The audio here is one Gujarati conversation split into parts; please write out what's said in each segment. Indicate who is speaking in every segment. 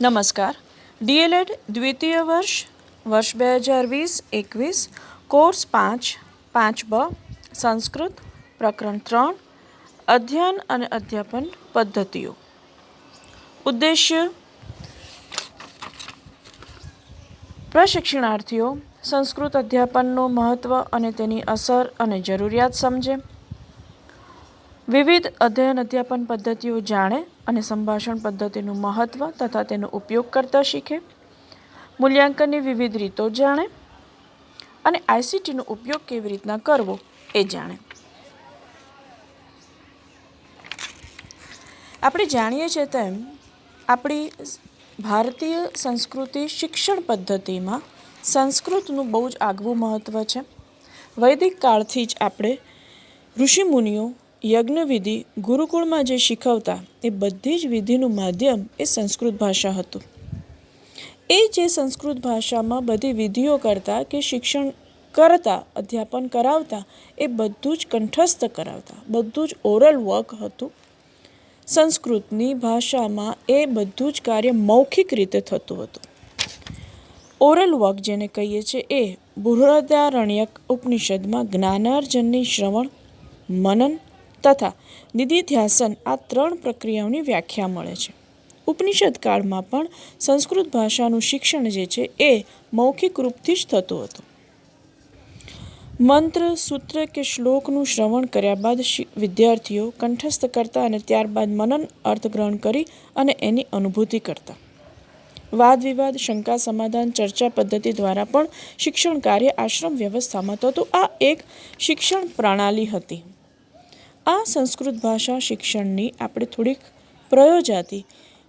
Speaker 1: નમસ્કાર. ડીએલએડ દ્વિતીય વર્ષ વર્ષ બે હજાર વીસ, એકવીસ, કોર્સ પાંચ પાંચ બ, સંસ્કૃત, પ્રકરણ ત્રણ, અધ્યયન અને અધ્યાપન પદ્ધતિઓ. ઉદ્દેશ્ય પ્રશિક્ષણાર્થીઓ સંસ્કૃત અધ્યાપનનું મહત્ત્વ અને તેની અસર અને જરૂરિયાત સમજે. વિવિધ અધ્યયન અધ્યાપન પદ્ધતિઓ જાણે અને સંભાષણ પદ્ધતિનું મહત્ત્વ તથા તેનો ઉપયોગ કરતા શીખે. મૂલ્યાંકનની વિવિધ રીતો જાણે અને આઈસીટીનો ઉપયોગ કેવી રીતના કરવો એ જાણે. આપણે જાણીએ છીએ તેમ, આપણી ભારતીય સંસ્કૃતિ શિક્ષણ પદ્ધતિમાં સંસ્કૃતનું બહુ જ આગવું મહત્ત્વ છે. વૈદિક કાળથી જ આપણે ઋષિમુનિઓ યજ્ઞવિધિ ગુરુકુળમાં જે શીખવતા, એ બધી જ વિધિનું માધ્યમ એ સંસ્કૃત ભાષા હતું. એ જે સંસ્કૃત ભાષામાં બધી વિધિઓ કરતા કે શિક્ષણ કરતા, અધ્યાપન કરાવતા, એ બધું જ કંઠસ્થ કરાવતા, બધું જ ઓરલ વર્ક હતું. સંસ્કૃતની ભાષામાં એ બધું જ કાર્ય મૌખિક રીતે થતું હતું. ઓરલ વર્ક જેને કહીએ છીએ એ બૃહદારણ્યક ઉપનિષદમાં જ્ઞાનાર્જનની શ્રવણ, મનન તથા નિધિધ્યાસન આ ત્રણ પ્રક્રિયાઓની વ્યાખ્યા મળે છે. ઉપનિષદ કાળમાં પણ સંસ્કૃત ભાષાનું શિક્ષણ જે છે એ મૌખિક રૂપથી જ થતું હતું. મંત્ર, સૂત્ર કે શ્લોકનું શ્રવણ કર્યા બાદ વિદ્યાર્થીઓ કંઠસ્થ કરતા અને ત્યારબાદ મનન અર્થગ્રહણ કરી અને એની અનુભૂતિ કરતા. વાદ વિવાદ શંકા, સમાધાન, ચર્ચા પદ્ધતિ દ્વારા પણ શિક્ષણ કાર્ય આશ્રમ વ્યવસ્થામાં થતું. આ એક શિક્ષણ પ્રણાલી હતી. આ સંસ્કૃત ભાષા શિક્ષણની આપણે થોડીક પ્રયોજાતી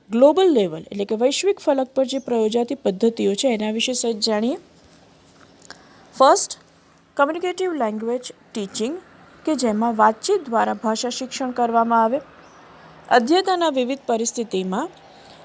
Speaker 1: ગ્લોબલ લેવલ એટલે કે વૈશ્વિક ફલક પર જે પ્રયોજાતી પદ્ધતિઓ છે એના વિશે સહેજ જાણીએ. ફર્સ્ટ કમ્યુનિકેટિવ લેંગ્વેજ ટીચિંગ કે જેમાં વાતચીત દ્વારા ભાષા શિક્ષણ કરવામાં આવે. અધ્યતાના વિવિધ પરિસ્થિતિમાં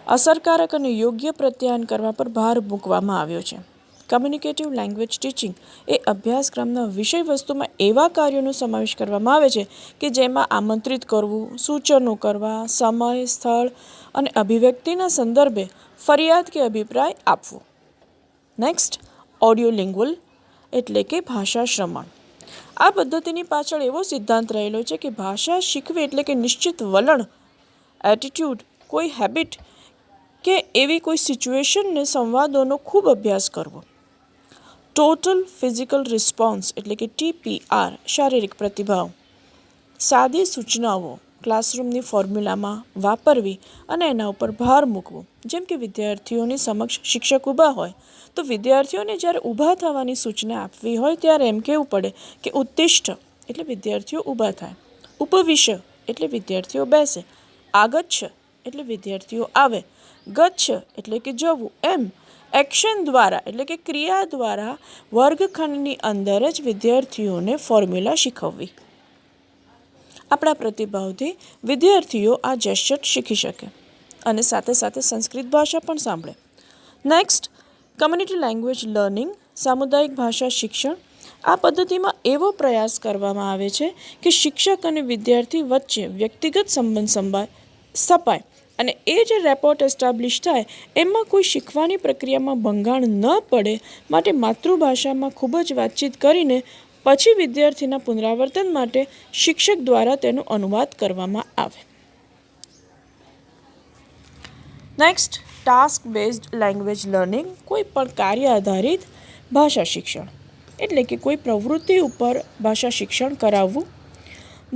Speaker 1: અસરકારક અને યોગ્ય પ્રત્યાયન કરવા પર ભાર મૂકવામાં આવ્યો છે. કમ્યુનિકેટિવ લેંગ્વેજ ટીચિંગ એ અભ્યાસક્રમના વિષય વસ્તુમાં એવા કાર્યોનો સમાવેશ કરવામાં આવે છે કે જેમાં આમંત્રિત કરવું, સૂચનો કરવા, સમય, સ્થળ અને અભિવ્યક્તિના સંદર્ભે ફરિયાદ કે અભિપ્રાય આપવો. નેક્સ્ટ ઓડિયો લિંગ્વલ એટલે કે ભાષા શ્રમણ આ પદ્ધતિની પાછળ એવો સિદ્ધાંત રહેલો છે કે ભાષા શીખવી એટલે કે નિશ્ચિત વલણ એટીટ્યૂડ કોઈ હેબિટ કે એવી કોઈ સિચ્યુએશનને સંવાદોનો ખૂબ અભ્યાસ કરવો. ટોટલ ફિઝિકલ રિસ્પોન્સ એટલે કે ટીપીઆર શારીરિક પ્રતિભાવ. સાદી સૂચનાઓ ક્લાસરૂમની ફોર્મ્યુલામાં વાપરવી અને એના ઉપર ભાર મૂકવો. જેમ કે વિદ્યાર્થીઓની સમક્ષ શિક્ષક ઊભા હોય, તો વિદ્યાર્થીઓને જ્યારે ઊભા થવાની સૂચના આપવી હોય, ત્યારે એમ કહેવું પડે કે ઉત્તિષ્ઠ એટલે વિદ્યાર્થીઓ ઊભા થાય. ઉપવિશ, એટલે વિદ્યાર્થીઓ બેસે. આગચ્છ, એટલે વિદ્યાર્થીઓ આવે. ગચ્છ, એટલે કે જવું. એમ એક્શન દ્વારા, એટલે કે ક્રિયા દ્વારા વર્ગખંડની અંદર જ વિદ્યાર્થીઓને ફોર્મ્યુલા શીખવવી. આપણા પ્રતિભાવથી વિદ્યાર્થીઓ આ જેસ્ચર શીખી શકે અને સાથે સાથે સંસ્કૃત ભાષા પણ સાંભળે. નેક્સ્ટ કમ્યુનિટી લેંગ્વેજ લર્નિંગ સામુદાયિક ભાષા શિક્ષણ, આ પદ્ધતિમાં એવો પ્રયાસ કરવામાં આવે છે કે શિક્ષક અને વિદ્યાર્થી વચ્ચે વ્યક્તિગત સંબંધ સંભાળ સ્થપાય. અને એ જે રેપોર્ટ એસ્ટાબ્લિશ થાય, એમાં કોઈ શીખવાની પ્રક્રિયામાં ભંગાણ ન પડે માટે માતૃભાષામાં ખૂબ જ વાતચીત કરીને પછી વિદ્યાર્થીના પુનરાવર્તન માટે શિક્ષક દ્વારા તેનો અનુવાદ કરવામાં આવે. Next task based language learning કોઈ પણ કાર્ય આધારિત ભાષા શિક્ષણ. એટલે કે કોઈ પ્રવૃત્તિ ઉપર ભાષા શિક્ષણ કરાવવું.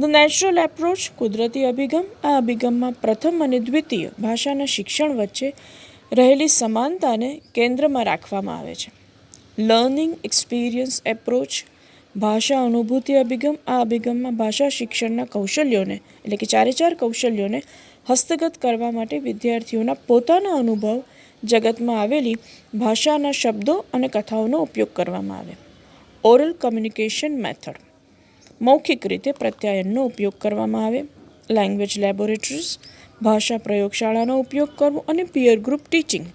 Speaker 1: ધ નેચરલ એપ્રોચ કુદરતી અભિગમ, આ અભિગમમાં પ્રથમ અને દ્વિતીય ભાષાના શિક્ષણ વચ્ચે રહેલી સમાનતાને કેન્દ્રમાં રાખવામાં આવે છે. લર્નિંગ એક્સપિરિયન્સ એપ્રોચ ભાષા અનુભૂતિ અભિગમ, આ અભિગમમાં ભાષા શિક્ષણના કૌશલ્યોને, એટલે કે ચારે ચાર કૌશલ્યોને હસ્તગત કરવા માટે વિદ્યાર્થીઓના પોતાના અનુભવ જગતમાં આવેલી ભાષાના શબ્દો અને કથાઓનો ઉપયોગ કરવામાં આવે. ઓરલ કમ્યુનિકેશન મેથડ મૌખિક રીતે પ્રત્યાયનનો ઉપયોગ કરવામાં આવે. લેંગ્વેજ લેબોરેટરીઝ ભાષા પ્રયોગશાળાનો ઉપયોગ કરવો અને પિયર ગ્રુપ ટીચિંગ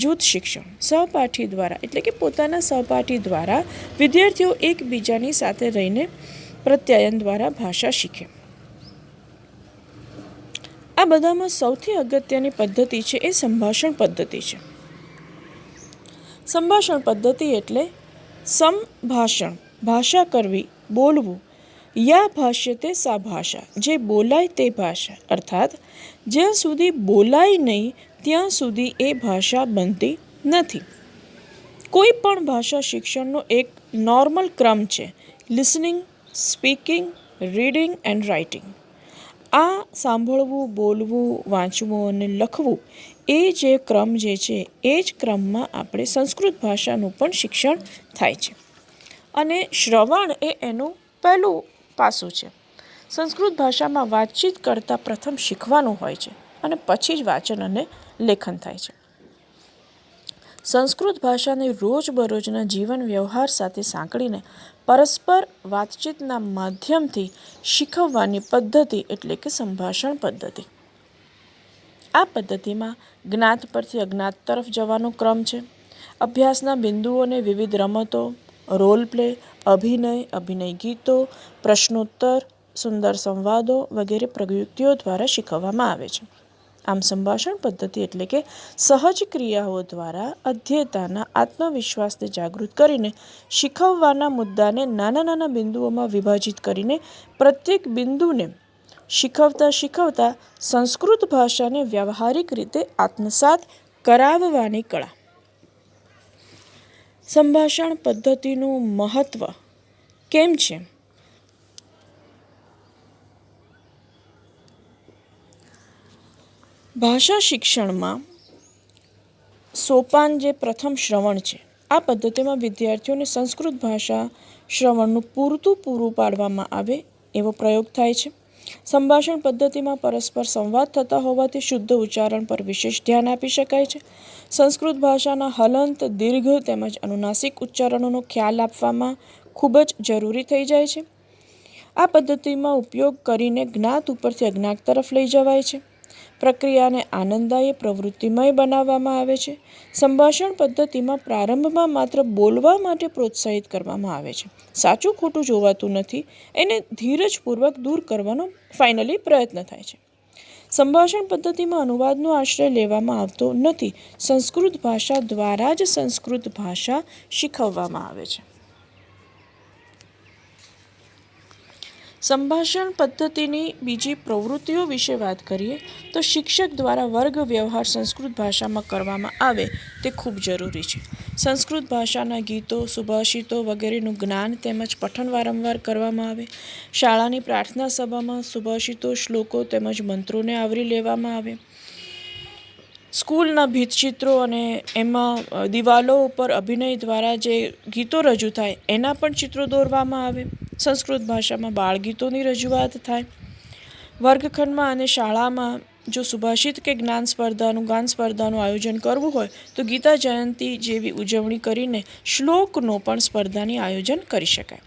Speaker 1: જૂથ શિક્ષણ, સહપાઠી દ્વારા એટલે કે પોતાના સહપાઠી દ્વારા વિદ્યાર્થીઓ એકબીજાની સાથે રહીને પ્રત્યાયન દ્વારા ભાષા શીખે. આ બધામાં સૌથી અગત્યની પદ્ધતિ છે એ સંભાષણ પદ્ધતિ છે. સંભાષણ પદ્ધતિ એટલે સંભાષણ, ભાષા કરવી, બોલવું યા ભાષ્યતે સા ભાષા. જે બોલાય તે ભાષા. અર્થાત, જ્યાં સુધી બોલાય નહીં, ત્યાં સુધી એ ભાષા બનતી નથી. કોઈ પણ ભાષા શિક્ષણનો એક નોર્મલ ક્રમ છે. Listening, speaking, reading and writing. આ સાંભળવું, બોલવું, વાંચવું અને લખવું એ જે ક્રમ જે છે, એ જ ક્રમમાં આપણે સંસ્કૃત ભાષાનું પણ શિક્ષણ થાય છે. અને શ્રવણ એ એનું પહેલું પાસું છે. સંસ્કૃત ભાષામાં વાતચીત કરતાં પ્રથમ શીખવાનું હોય છે અને પછી જ વાંચન અને લેખન થાય છે. સંસ્કૃત ભાષાને રોજબરોજના જીવન વ્યવહાર સાથે સાંકળીને પરસ્પર વાતચીતના માધ્યમથી શીખવવાની પદ્ધતિ એટલે કે સંભાષણ પદ્ધતિ. આ પદ્ધતિમાં જ્ઞાત પરથી અજ્ઞાત તરફ જવાનો ક્રમ છે. અભ્યાસના બિંદુઓને વિવિધ રમતો રોલ પ્લે, અભિનય અભિનય ગીતો, પ્રશ્નોત્તર, સુંદર સંવાદો વગેરે પ્રયુક્તિઓ દ્વારા શીખવવામાં આવે છે. આમ સંભાષણ પદ્ધતિ એટલે કે સહજ ક્રિયાઓ દ્વારા અધ્યેતાના આત્મવિશ્વાસને જાગૃત કરીને શીખવવાના મુદ્દાને નાના નાના બિંદુઓમાં વિભાજિત કરીને પ્રત્યેક બિંદુને શીખવતા શીખવતા સંસ્કૃત ભાષાને વ્યવહારિક રીતે આત્મસાત કરાવવાની કળા. સંભાષણ પદ્ધતિનું મહત્ત્વ કેમ છે? ભાષા શિક્ષણમાં સોપાન જે પ્રથમ શ્રવણ છે, આ પદ્ધતિમાં વિદ્યાર્થીઓને સંસ્કૃત ભાષા શ્રવણનું પૂરતું પૂરું પાડવામાં આવે એવો પ્રયોગ થાય છે. સંભાષણ પદ્ધતિમાં પરસ્પર સંવાદ થતા હોવાથી શુદ્ધ ઉચ્ચારણ પર વિશેષ ધ્યાન આપી શકાય છે. સંસ્કૃત ભાષાના હલંત, દીર્ઘ તેમજ અનુનાસિક ઉચ્ચારણોનો ખ્યાલ આપવામાં ખૂબ જ જરૂરી થઈ જાય છે. આ પદ્ધતિમાં ઉપયોગ કરીને જ્ઞાત ઉપરથી અજ્ઞાત તરફ લઈ જવાય છે. પ્રક્રિયાને આનંદદાયી પ્રવૃત્તિમય બનાવવામાં આવે છે. સંભાષણ પદ્ધતિમાં પ્રારંભમાં માત્ર બોલવા માટે પ્રોત્સાહિત કરવામાં આવે છે. સાચું ખોટું જોવાતું નથી. એને ધીરજપૂર્વક દૂર કરવાનો ફાઇનલી પ્રયત્ન થાય છે. સંભાષણ પદ્ધતિમાં અનુવાદનો આશ્રય લેવામાં આવતો નથી. સંસ્કૃત ભાષા દ્વારા જ સંસ્કૃત ભાષા શીખવવામાં આવે છે. સંભાષણ પદ્ધતિની બીજી પ્રવૃત્તિઓ વિશે વાત કરીએ, તો શિક્ષક દ્વારા વર્ગ વ્યવહાર સંસ્કૃત ભાષામાં કરવામાં આવે તે ખૂબ જરૂરી છે. સંસ્કૃત ભાષાના ગીતો, સુભાષિતો વગેરેનું જ્ઞાન તેમજ પઠન વારંવાર કરવામાં આવે. શાળાની પ્રાર્થના સભામાં સુભાષિતો શ્લોકો તેમજ મંત્રોને આવરી લેવામાં આવે. સ્કૂલના ભીતચિત્રો અને એમાં દિવાલો ઉપર અભિનય દ્વારા જે ગીતો રજૂ થાય, એના પણ ચિત્રો દોરવામાં આવે. સંસ્કૃત ભાષામાં બાળગીતોની રજૂઆત થાય. વર્ગખંડમાં અને શાળામાં જો સુભાષિત કે જ્ઞાન સ્પર્ધાનું, ગાન સ્પર્ધાનું આયોજન કરવું હોય, તો ગીતા જયંતિ જેવી ઉજવણી કરીને શ્લોકનો પણ સ્પર્ધાની આયોજન કરી શકાય.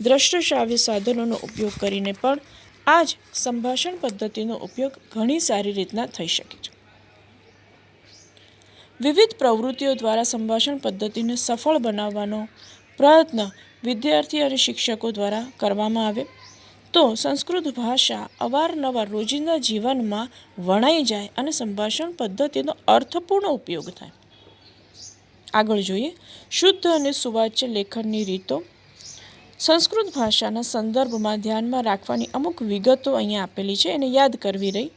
Speaker 1: દ્રષ્ટ શ્રાવ્ય સાધનોનો ઉપયોગ કરીને પણ આ જ સંભાષણ પદ્ધતિનો ઉપયોગ ઘણી સારી રીતના થઈ શકે છે. વિવિધ પ્રવૃત્તિઓ દ્વારા સંભાષણ પદ્ધતિને સફળ બનાવવાનો પ્રયત્ન વિદ્યાર્થી અને શિક્ષકો દ્વારા કરવામાં આવે તો સંસ્કૃત ભાષા અવારનવાર રોજિંદા જીવનમાં વણાઈ જાય અને સંભાષણ પદ્ધતિનો અર્થપૂર્ણ ઉપયોગ થાય. આગળ જોઈએ, શુદ્ધ અને સુવાચ્ય લેખનની રીતો. સંસ્કૃત ભાષાના સંદર્ભમાં ધ્યાનમાં રાખવાની અમુક વિગતો અહીંયા આપેલી છે. એને યાદ કરવી રહી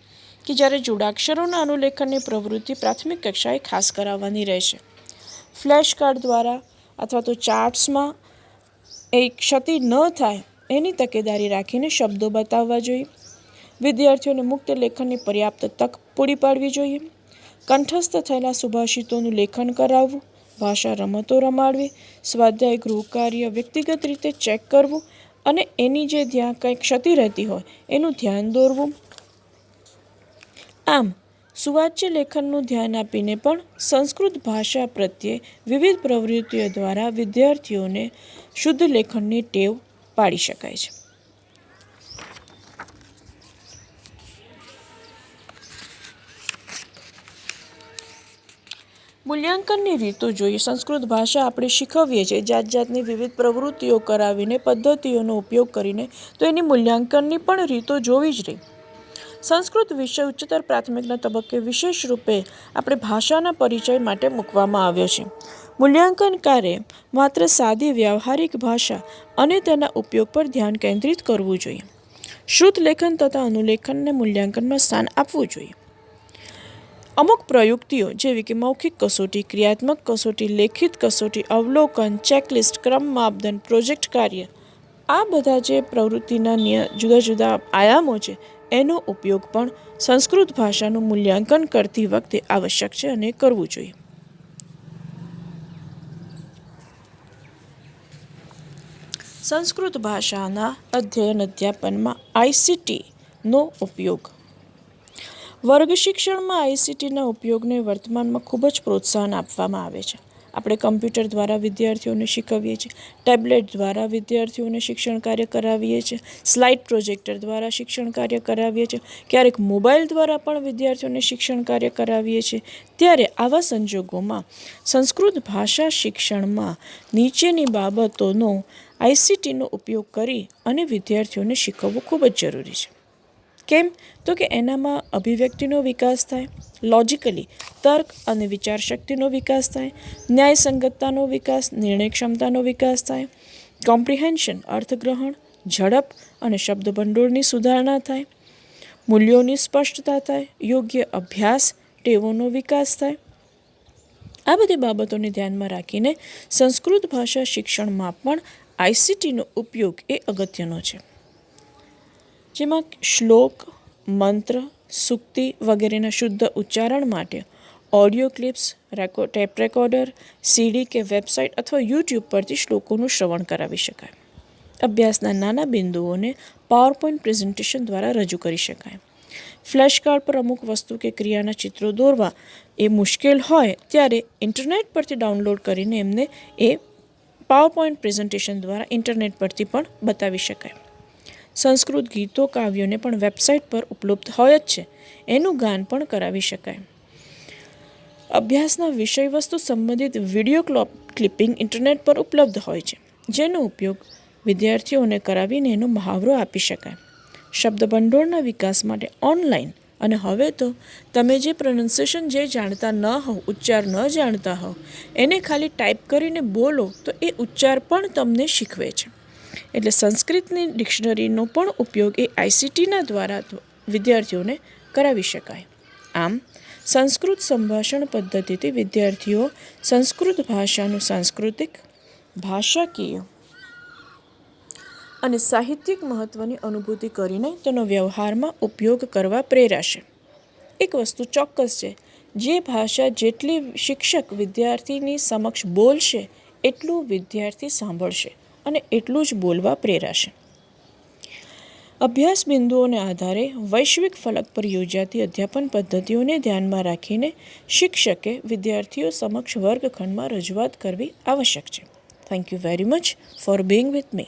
Speaker 1: કે જ્યારે જોડાક્ષરોના અનુલેખનની પ્રવૃત્તિ પ્રાથમિક કક્ષાએ ખાસ કરાવવાની રહેશે. ફ્લેશ કાર્ડ દ્વારા અથવા તો ચાર્ટ્સમાં એ ક્ષતિ ન થાય એની તકેદારી રાખીને શબ્દો બતાવવા જોઈએ. વિદ્યાર્થીઓને મુક્ત લેખનની પર્યાપ્ત તક પૂરી પાડવી જોઈએ. કંઠસ્થ થયેલા સુભાષિતોનું લેખન કરાવવું, ભાષા રમતો રમાડવી, સ્વાધ્યાય ગૃહ કાર્ય વ્યક્તિગત રીતે ચેક કરવું અને એની જે જ્યાં કંઈ ક્ષતિ રહેતી હોય એનું ધ્યાન દોરવું. આમ સુવાચ્ય લેખનનું ધ્યાન આપીને પણ સંસ્કૃત ભાષા પ્રત્યે વિવિધ પ્રવૃત્તિઓ દ્વારા વિદ્યાર્થીઓને શુદ્ધ લેખનની ટેવ પાડી શકાય છે. મૂલ્યાંકનની રીતો જોઈએ. સંસ્કૃત ભાષા આપણે શીખવીએ છીએ. જાત જાતની વિવિધ પ્રવૃત્તિઓ કરાવીને, પદ્ધતિઓનો ઉપયોગ કરીને તો એની મૂલ્યાંકનની પણ રીતો જોવી જ રહી. સંસ્કૃત વિષય ઉચ્ચતર પ્રાથમિકના તબક્કે વિશેષ રૂપે આપણે ભાષાના પરિચય માટે મૂકવામાં આવ્યો છે. મૂલ્યાંકન કાર્ય માત્ર સાદી વ્યવહારિક ભાષા અને તેના ઉપયોગ પર ધ્યાન કેન્દ્રિત કરવું જોઈએ. શુદ્ધ લેખન તથા અનુલેખનને મૂલ્યાંકનમાં સ્થાન આપવું જોઈએ. અમુક પ્રયુક્તિઓ જેવી કે મૌખિક કસોટી, ક્રિયાત્મક કસોટી, લેખિત કસોટી, અવલોકન, ચેકલિસ્ટ, ક્રમ માપદંડ, પ્રોજેક્ટ કાર્ય આ બધા જે પ્રવૃત્તિના જુદા જુદા આયામો છે એનો ઉપયોગ પણ સંસ્કૃત ભાષાનું મૂલ્યાંકન કરતી વખતે આવશ્યક છે અને કરવું જોઈએ. સંસ્કૃત ભાષાના અધ્યયન અધ્યાપનમાં આઈસીટીનો ઉપયોગ. વર્ગ શિક્ષણમાં આઈસીટીના ઉપયોગને વર્તમાનમાં ખૂબ જ પ્રોત્સાહન આપવામાં આવે છે. આપણે કમ્પ્યુટર દ્વારા વિદ્યાર્થીઓને શીખવીએ છીએ. ટેબ્લેટ દ્વારા વિદ્યાર્થીઓને શિક્ષણ કાર્ય કરાવીએ છીએ. સ્લાઇડ પ્રોજેક્ટર દ્વારા શિક્ષણ કાર્ય કરાવીએ છીએ. ક્યારેક મોબાઈલ દ્વારા પણ વિદ્યાર્થીઓને શિક્ષણ કાર્ય કરાવીએ છીએ. ત્યારે આવા સંજોગોમાં સંસ્કૃત ભાષા શિક્ષણમાં નીચેની બાબતોનો આઈસીટીનો ઉપયોગ કરી અને વિદ્યાર્થીઓને શીખવવું ખૂબ જ જરૂરી છે. કેમ? તો કે એનામાં અભિવ્યક્તિનો વિકાસ થાય લોજિકલી તર્ક અને વિચારશક્તિનો વિકાસ થાય, ન્યાયસંગતતાનો વિકાસ નિર્ણય ક્ષમતાનો વિકાસ થાય કોમ્પ્રિહેન્શન અર્થગ્રહણ, ઝડપ અને શબ્દભંડોળની સુધારણા થાય, મૂલ્યોની સ્પષ્ટતા થાય, યોગ્ય અભ્યાસ, ટેવોનો વિકાસ થાય. આ બધી બાબતોને ધ્યાનમાં રાખીને સંસ્કૃત ભાષા શિક્ષણમાં પણ આઈસીટીનો ઉપયોગ એ અગત્યનો છે. જેમાં શ્લોક, મંત્ર, સુક્તિ વગેરેના શુદ્ધ ઉચ્ચારણ માટે ઓડિયો ક્લિપ્સ, રેકો, ટેપ રેકોર્ડર, સીડી કે વેબસાઇટ અથવા યુટ્યુબ પરથી શ્લોકોનું શ્રવણ કરાવી શકાય. અભ્યાસના નાના બિંદુઓને પાવરપોઈન્ટ પ્રેઝન્ટેશન દ્વારા રજૂ કરી શકાય. ફ્લેશ કાર્ડ પર અમુક વસ્તુ કે ક્રિયાના ચિત્રો દોરવા એ મુશ્કેલ હોય ત્યારે ઇન્ટરનેટ પરથી ડાઉનલોડ કરીને એમને એ પાવર પોઈન્ટ પ્રેઝન્ટેશન દ્વારા ઇન્ટરનેટ પરથી પણ બતાવી શકાય. સંસ્કૃત ગીતો, કાવ્યોને પણ વેબસાઇટ પર ઉપલબ્ધ હોય જ છે. એનું ગાન પણ કરાવી શકાય. અભ્યાસના વિષયવસ્તુ સંબંધિત વીડિયો ક્લોપ ક્લિપિંગ ઇન્ટરનેટ પર ઉપલબ્ધ હોય છે, જેનો ઉપયોગ વિદ્યાર્થીઓને કરાવીને એનો મહાવરો આપી શકાય. શબ્દભંડોળના વિકાસ માટે ઓનલાઈન, અને હવે તો તમે જે પ્રનન્સિએશન જે જાણતા ન હોવ, ઉચ્ચાર ન જાણતા હોવ, એને ખાલી ટાઈપ કરીને બોલો તો એ ઉચ્ચાર પણ તમને શીખવે છે. એટલે સંસ્કૃતની ડિક્શનરીનો પણ ઉપયોગ એ આઈસીટીના દ્વારા વિદ્યાર્થીઓને કરાવી શકાય. આમ, સંસ્કૃત સંભાષણ પદ્ધતિથી વિદ્યાર્થીઓ સંસ્કૃત ભાષાનું સાંસ્કૃતિક, ભાષાકીય અને સાહિત્યિક મહત્ત્વની અનુભૂતિ કરીને તેનો વ્યવહારમાં ઉપયોગ કરવા પ્રેરાશે. એક વસ્તુ ચોક્કસ છે, જે ભાષા જેટલી શિક્ષક વિદ્યાર્થીની સમક્ષ બોલશે, એટલું વિદ્યાર્થી સાંભળશે. અને એટલું જ બોલવા પ્રેરાશે. અભ્યાસ બિંદુઓને આધારે વૈશ્વિક ફલક પર યોજાતી અધ્યાપન પદ્ધતિઓને ધ્યાનમાં રાખીને શિક્ષકે વિદ્યાર્થીઓ સમક્ષ વર્ગખંડમાં રજૂઆત કરવી આવશ્યક છે. Thank you very much for being with me